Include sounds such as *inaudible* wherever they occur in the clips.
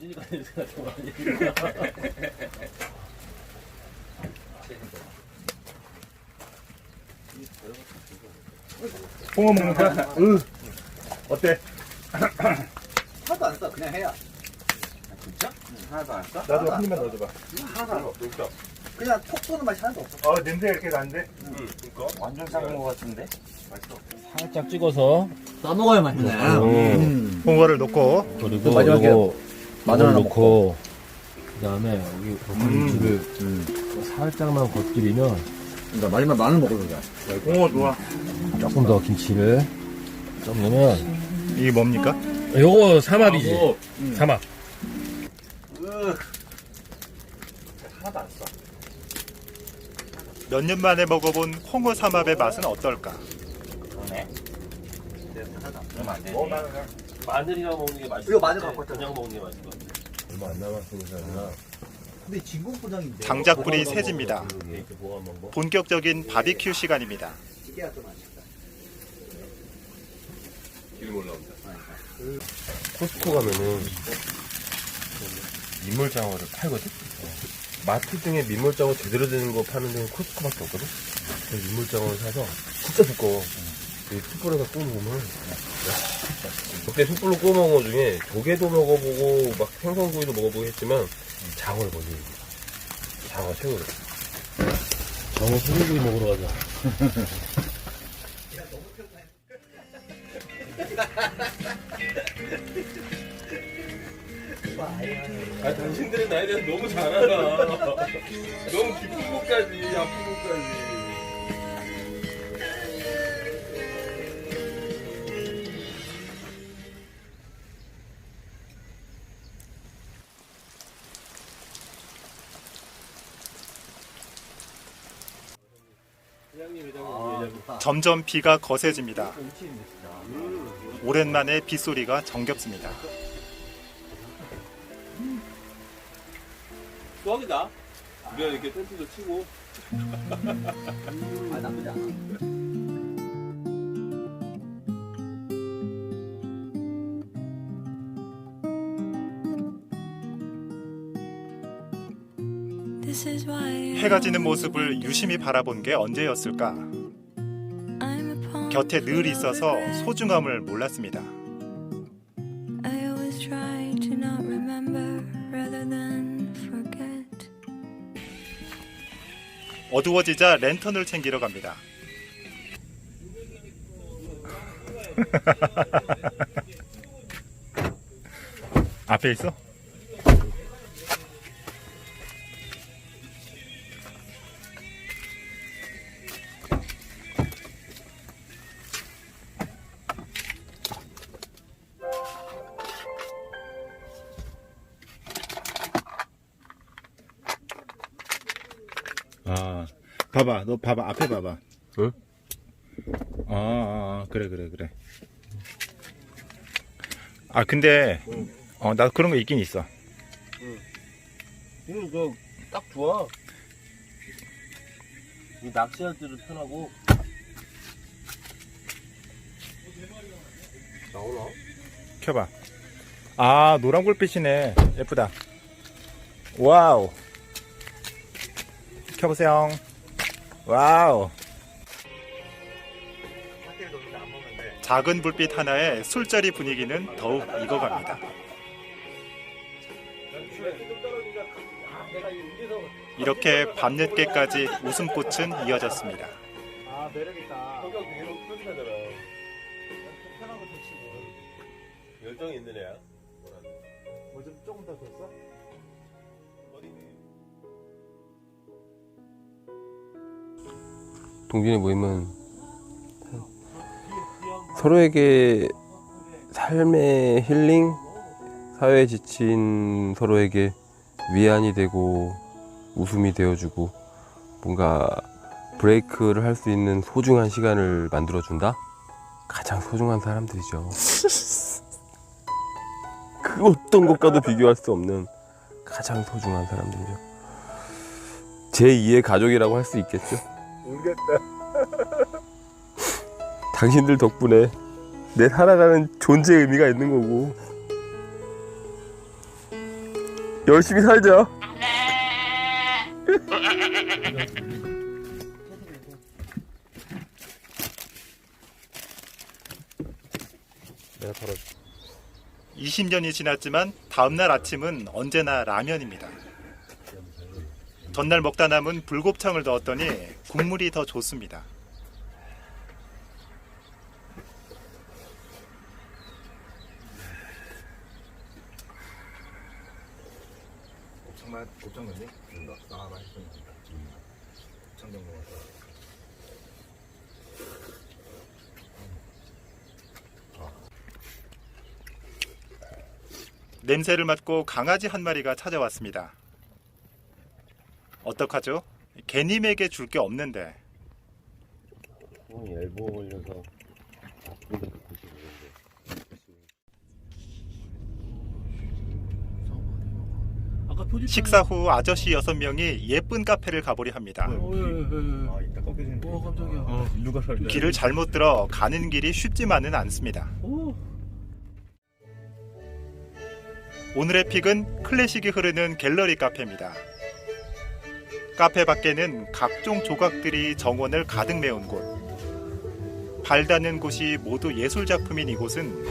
만지니까 냄새가 좀 많이 홍어 먹는 거야? 으. 어때? 하나도 안 써. 그냥 해야. 아, 진짜? 하나도 안 써? 나도 한 입만 넣어줘봐. 하나도 안 써. 그냥 톡 쏘는 맛이 하나도 없어. 어, 냄새 이렇게 나는데? 완전 작은 거 같은데? 살짝 찍어서 싸먹어야 맛있네. 음. 홍어를 넣고. 그리고 마지막에 마늘 하나 넣고 그다음에 여기 김치를 음. 살짝만 겉들이면 그러니까 마지막 마늘 먹으러 가. 홍어 좋아. 조금 더 김치를 좀 넣으면 이게 뭡니까? 요거 삼합이지 삼합 하나도 안 써. 몇년 만에 먹어본 홍어 삼합의 맛은 어떨까? 그러네. 하나도 안 그러면 안 되지. 마늘이랑 먹는 게 맛있어 이거 마늘 갖고 왔잖아. 그냥 먹는 게 맛있을 것 같아 얼마 안 남았으니까 근데 진공포장인데. 장작불이 새집니다. 이렇게 본격적인 바비큐 시간입니다. 찌개가 좀 아쉽다. 기름 올라옵니다 코스코 가면은 민물장어를 팔거든? 마트 중에 민물장어 제대로 되는 거 파는 데는 코스코밖에 없거든? 그래서 민물장어를 사서 진짜 두꺼워. 이 숯불에다 구워 먹으면, 야, 그때 숯불로 구워 먹은 거 중에 조개도 먹어보고, 막 생선구이도 먹어보고 했지만, 장어를 먼저 얘기해. 장어 최고다. 정어 소고기 먹으러 가자 *laughs* 아 당신들은 나에 대해서 너무 잘 알아 너무 깊은 곳까지 아픈 곳까지 점점 비가 거세집니다. 오랜만에 빗소리가 정겹습니다. 수학이다 우리가 이렇게 텐트도 치고 아, 나쁘지 않아. 해가 지는 모습을 유심히 바라본 게 언제였을까? 곁에 늘 있어서. 소중함을 몰랐습니다. I always try to not remember rather than forget. 어두워지자 랜턴을 챙기러 갑니다. 앞에 있어? 봐봐, 너 봐봐, 앞에 봐봐. 응? 아, 아, 아, 그래, 그래, 그래. 아, 근데, 어, 나 그런 거 있긴 있어. 이거 딱 좋아 이 낚시할 때도 편하고 나오나? 켜봐. 아, 노란 불빛이네. 예쁘다. 와우. 켜보세요. 와우. 작은 불빛 하나에 술자리 분위기는 더욱 익어갑니다. 이렇게 밤늦게까지 웃음꽃은 이어졌습니다. 아, 매력있다. 열정이 있는 애야 뭐좀 조금 더 줬어? 동진의 모임은 서로에게 삶의 힐링, 사회에 지친 서로에게 위안이 되고 웃음이 되어주고 뭔가 브레이크를 할 수 있는 소중한 시간을 만들어준다? 가장 소중한 사람들이죠. *laughs* 그 어떤 것과도 비교할 수 없는 가장 소중한 사람들이죠. 제2의 가족이라고 할 수 있겠죠. *laughs* 당신들 덕분에 내 살아가는 존재의 의미가 있는 거고 열심히 살자. *laughs* 내가 털어. 20년이 지났지만 다음날 아침은 언제나 라면입니다. 전날 먹다 남은 불곱창을 넣었더니 국물이 더 좋습니다. 곱창 곱창 넣니? 아 맛있어. 곱창 거 같아. 냄새를 맡고 강아지 한 마리가 찾아왔습니다. 어떡하죠? 개님에게 줄 게 없는데 형 엘보 걸려서 아픈데 듣고 싶은데. 아까 표지 식사 후 아저씨 여섯 명이 예쁜 카페를 가보려 합니다. 아 이따 꺾여지는. 오 깜짝이야. 어, 누가 살래? 길을 잘못 들어 가는 길이 쉽지만은 않습니다. 오. 오늘의 픽은 클래식이 흐르는 갤러리 카페입니다. 카페 밖에는 각종 조각들이 정원을 가득 메운 곳. 발 닿는 곳이 모두 예술 작품인 이곳은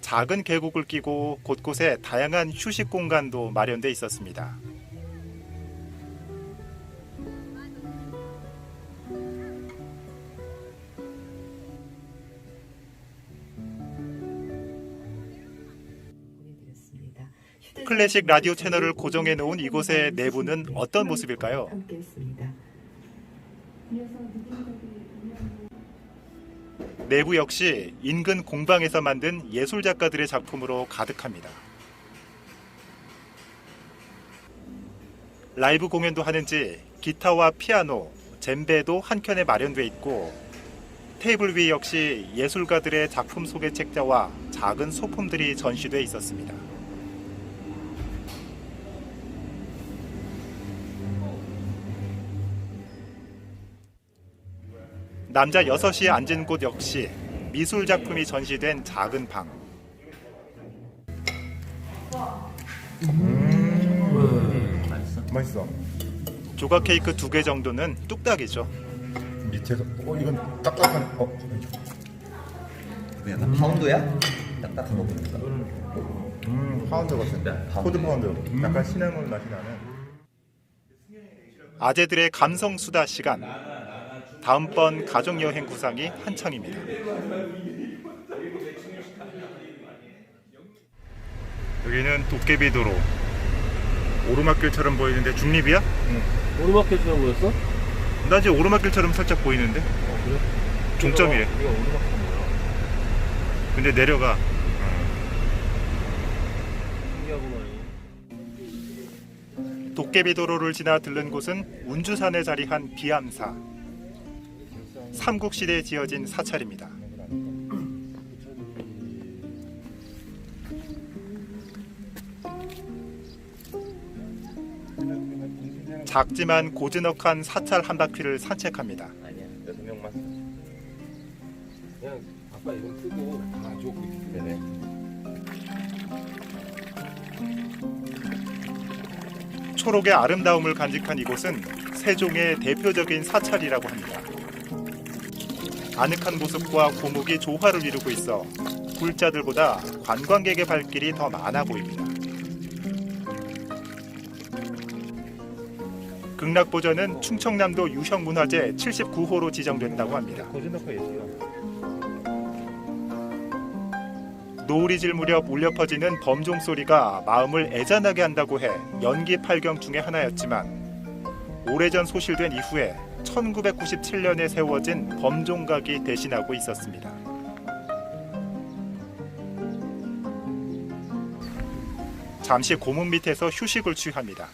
작은 계곡을 끼고 곳곳에 다양한 휴식 공간도 마련돼 있었습니다. 클래식 라디오 채널을 고정해 놓은 이곳의 내부는 어떤 모습일까요? 내부 역시 인근 공방에서 만든 예술 작가들의 작품으로 가득합니다. 라이브 공연도 하는지 기타와 피아노, 젬베도 한켠에 마련돼 있고 테이블 위 역시 예술가들의 작품 소개 책자와 작은 소품들이 전시돼 있었습니다. 남자 여섯이 앉은 곳 역시 미술 작품이 전시된 작은 방. 맛있어. 조각 케이크 두 개 정도는 뚝딱이죠. 밑에서 어 이건 딱딱한 어. 그냥 다 파운드야? 딱딱한 거 보니까. 음 파운드 같은데. 코드 파운드. 약간 시나몬 맛이 나는. 아재들의 감성 수다 시간. 다음번 가족 여행 구상이 한창입니다. 여기는 도깨비 도로. 오르막길처럼 보이는데 중립이야? 오르막길처럼 보였어? 나 이제 오르막길처럼 살짝 보이는데. 그래? 종점이래. 우리가 오르막길 뭐야? 근데 내려가. 신기하구만. 도깨비 도로를 지나 들른 곳은 운주산에 자리한 비암사. 삼국시대에 지어진 사찰입니다. 작지만 고즈넉한 사찰 한 바퀴를 산책합니다. 초록의 아름다움을 간직한 이곳은 세종의 대표적인 사찰이라고 합니다. 아늑한 모습과 고목이 조화를 이루고 있어 굴자들보다 관광객의 발길이 더 많아 보입니다. 극락보전은 충청남도 유형문화재 79호로 지정된다고 합니다. 노을이 질 무렵 울려 퍼지는 범종 소리가 마음을 애잔하게 한다고 해 연기 팔경 중의 하나였지만 오래전 소실된 이후에 1997년에 세워진 범종각이 대신하고 있었습니다. 잠시 고문 밑에서 휴식을 취합니다.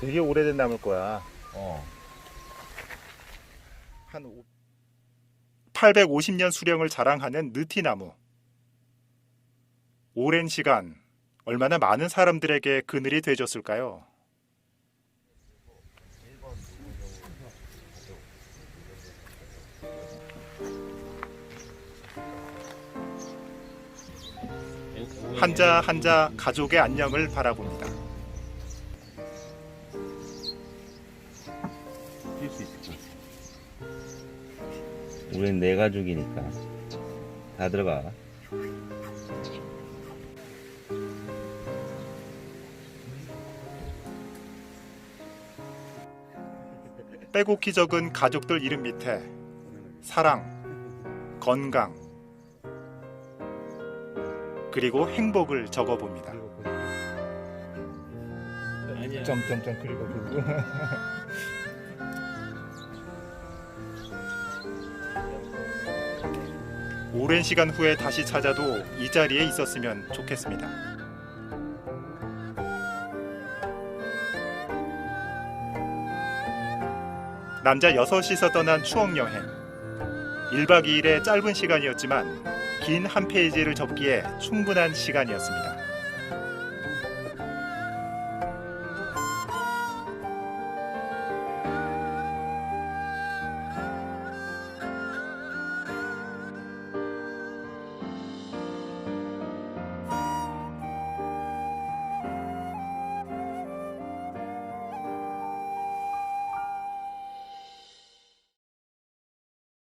되게 오래된 나무일 거야. 어. 한 850년 수령을 자랑하는 느티나무. 오랜 시간 얼마나 많은 사람들에게 그늘이 되줬을까요? 한자 한자 가족의 안녕을 바라봅니다. 우린 내 가족이니까 다 들어가. 빼곡히 적은 가족들 이름 밑에 사랑, 건강, 그리고 행복을 적어봅니다. 점점점 그리고 그리고 *laughs* 오랜 시간 후에 다시 찾아도 이 자리에 있었으면 좋겠습니다. 남자 여섯이서 떠난 추억 여행. 1박 2일의 짧은 시간이었지만 긴 한 페이지를 접기에 충분한 시간이었습니다.